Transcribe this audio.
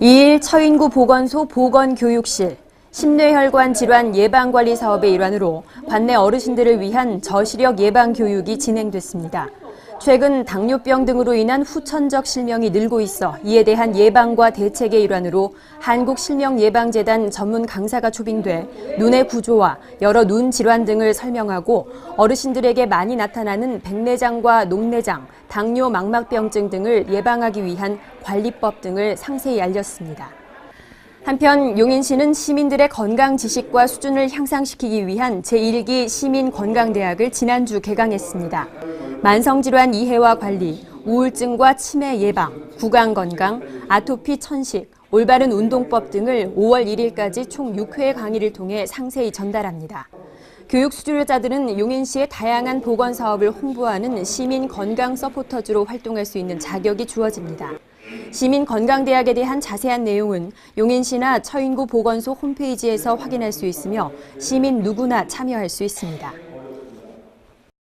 2일 처인구 보건소 보건교육실 심뇌혈관 질환 예방관리 사업의 일환으로 관내 어르신들을 위한 저시력 예방 교육이 진행됐습니다. 최근 당뇨병 등으로 인한 후천적 실명이 늘고 있어 이에 대한 예방과 대책의 일환으로 한국실명예방재단 전문 강사가 초빙돼 눈의 구조와 여러 눈 질환 등을 설명하고 어르신들에게 많이 나타나는 백내장과 녹내장, 당뇨 망막병증 등을 예방하기 위한 관리법 등을 상세히 알렸습니다. 한편 용인시는 시민들의 건강 지식과 수준을 향상시키기 위한 제1기 시민건강대학을 지난주 개강했습니다. 만성질환 이해와 관리, 우울증과 치매 예방, 구강건강, 아토피 천식, 올바른 운동법 등을 5월 1일까지 총 6회 강의를 통해 상세히 전달합니다. 교육 수료자들은 용인시의 다양한 보건 사업을 홍보하는 시민 건강 서포터즈로 활동할 수 있는 자격이 주어집니다. 시민 건강대학에 대한 자세한 내용은 용인시나 처인구 보건소 홈페이지에서 확인할 수 있으며 시민 누구나 참여할 수 있습니다.